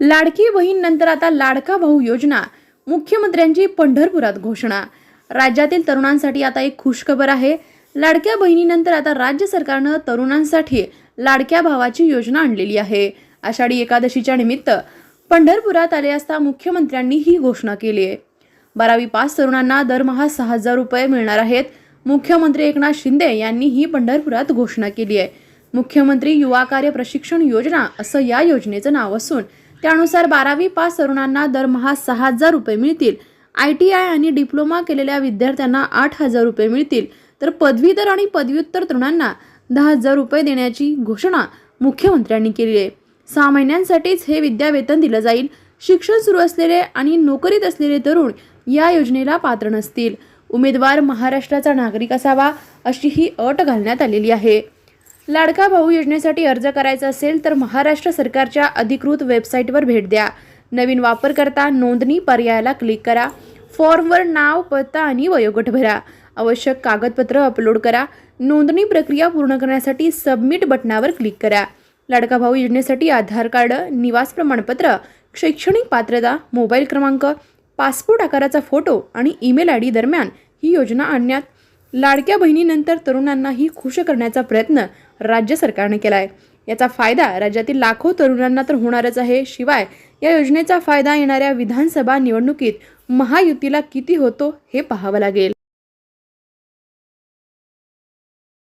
लाडकी बहीण नंतर आता लाडका भाऊ योजना मुख्यमंत्र्यांची पंढरपुरात घोषणा. राज्यातील तरुणांसाठी आता एक खुशखबर आहे. लाडक्या बहिणीनंतर आता राज्य सरकारनं तरुणांसाठी लाडक्या भावाची योजना आणलेली आहे. आषाढी एकादशीच्या निमित्त पंढरपुरात आले असता मुख्यमंत्र्यांनी ही घोषणा केली आहे. बारावी पास तरुणांना दरमहा सहा हजार रुपये मिळणार आहेत. मुख्यमंत्री एकनाथ शिंदे यांनी ही पंढरपुरात घोषणा केली आहे. मुख्यमंत्री युवा कार्य प्रशिक्षण योजना असं या योजनेचं नाव असून त्यानुसार बारावी पास तरुणांना दरमहा सहा हजार रुपये मिळतील. आय टी आय आणि डिप्लोमा केलेल्या विद्यार्थ्यांना आठ हजार रुपये मिळतील. तर पदवीधर आणि पदव्युत्तर तरुणांना दहा हजार रुपये देण्याची घोषणा मुख्यमंत्र्यांनी केली आहे. सहा महिन्यांसाठीच हे विद्यावेतन दिलं जाईल. शिक्षण सुरू असलेले आणि नोकरीत असलेले तरुण या योजनेला पात्र नसतील. उमेदवार महाराष्ट्राचा नागरिक असावा अशी ही अट घालण्यात आलेली आहे. लाडका भाऊ योजनेसाठी अर्ज करायचा असेल तर महाराष्ट्र सरकारच्या अधिकृत वेबसाईटवर भेट द्या. नवीन वापरकर्ता नोंदणी पर्यायाला क्लिक करा. फॉर्मवर नाव पत्ता आणि वयोगट भरा. आवश्यक कागदपत्र अपलोड करा. नोंदणी प्रक्रिया पूर्ण करण्यासाठी सबमिट बटनावर क्लिक करा. लाडका भाऊ योजनेसाठी आधार कार्ड निवास प्रमाणपत्र शैक्षणिक पात्रता मोबाईल क्रमांक पासपोर्ट आकाराचा फोटो आणि ईमेल आय डी दरम्यान ही योजना आणण्यात. लाडक्या बहिणीनंतर तरुणांनाही खुश करण्याचा प्रयत्न राज्य सरकारने केला आहे याचा फायदा राज्यातील लाखो तरुणांना तर होणारच आहे. शिवाय या योजनेचा फायदा येणाऱ्या विधानसभा निवडणुकीत महायुतीला किती होतो हे पाहावं लागेल.